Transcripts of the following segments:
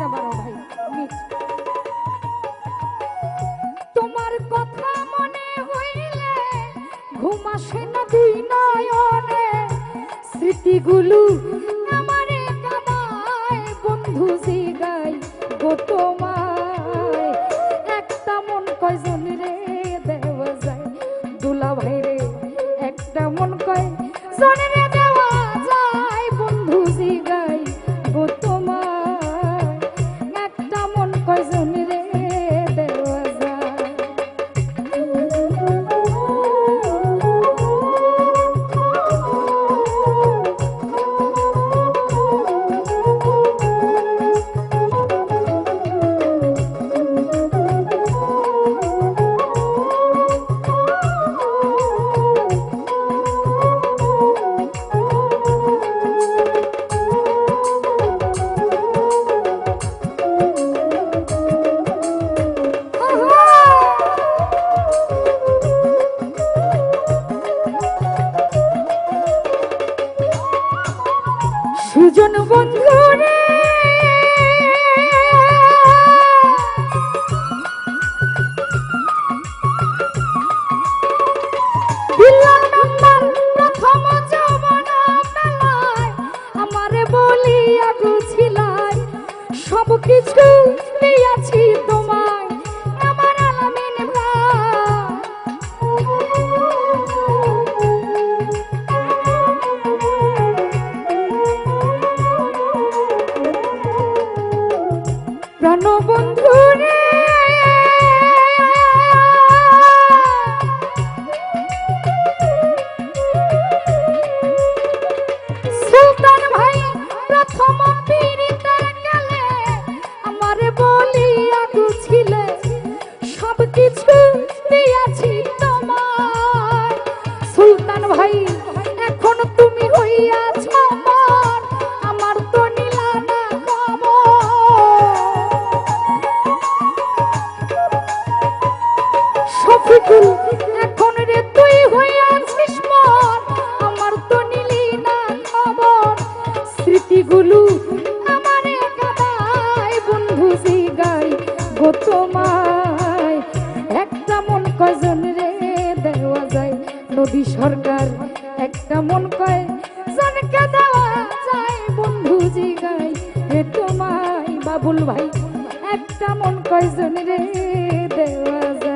মিটটা বাড়ো ভাই তোমার কথা গো তোমায়। একটা মন কয়জন রে দেওয়া যায়? দুলা ভাই রে, একটা মন কয় জন সুজন বন্ধু নদী সরকার, একটা মন কয়, জনকে দেওয়া যায় বন্ধু জিগাই, হে তোমায় বাবুল ভাই। একটা মন কয় রে দেওয়া যায়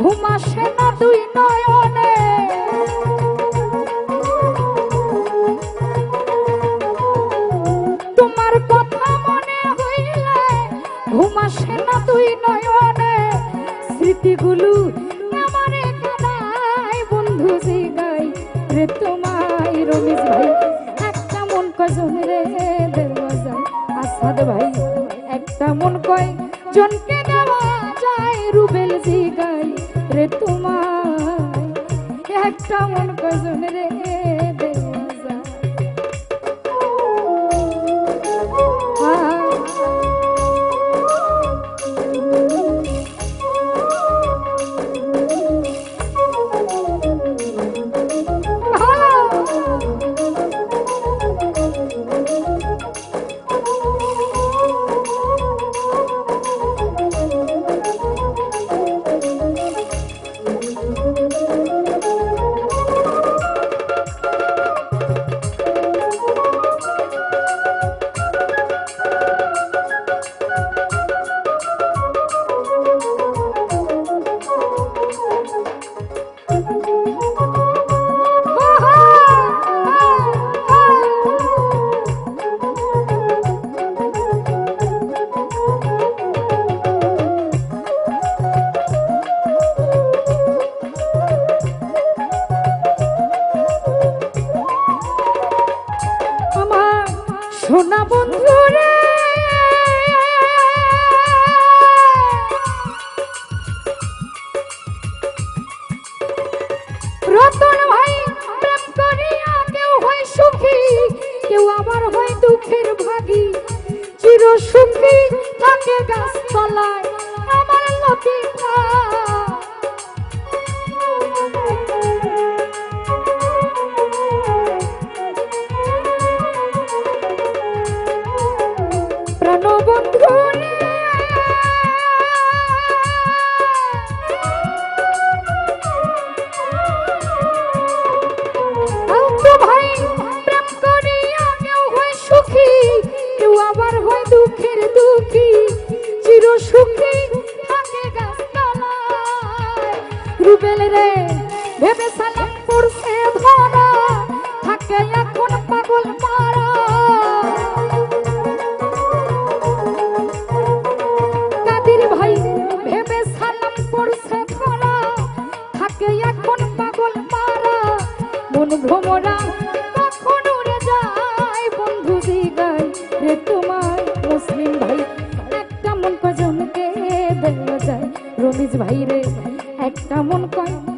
ঘুম না দুই নয়নে? তোমার কথা মনে হইলে ঘুম না দুই নয়নে? স্মৃতিগুলো আমারে কাদায় বন্ধু যে গাই রে তোমায় রমেশ ভাই। একটা মন কজন রে দেওয়া যায় আসাদ ভাই, একটা মন কয় জনকে দেওয়া যায় রুবেল রে তোমার একটা মন কজন রে ভোমরা কখন উড়ে যায় বন্ধু দিগাই? রে তোমার মুসলিম ভাই, একটা মন কজনকে দেওয়া যায়? রমিজ ভাই রে, একটা মন কয়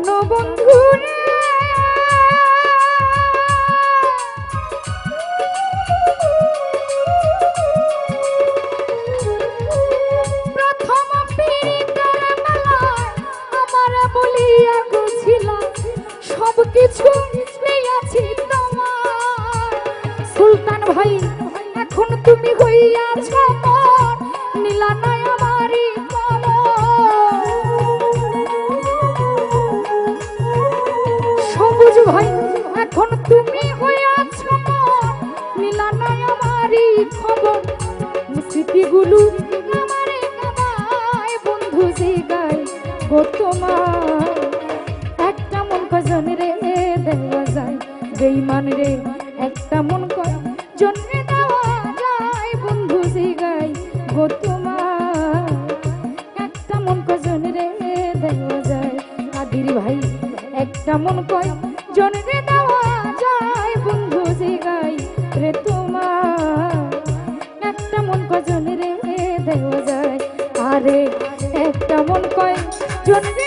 শোনো বন্ধু আমার বলিয়া গেছিলাম সব কিছু আমারই খবর। স্মৃতিগুলো আমারে কামায়, বন্ধু যে গায় গো তোমার। একটা মন কজন রে দেওয়া যায়, বেইমান রে, একটা মন কজন রে দেওয়া যায়, বন্ধু যে গায় গো তোমার। একটা রে দেওয়া যায় কাদির ভাই, একটা মন কয় জনরে দেওয়া যায়, বন্ধু যে গায় রে আরে একটা কয়? জন রে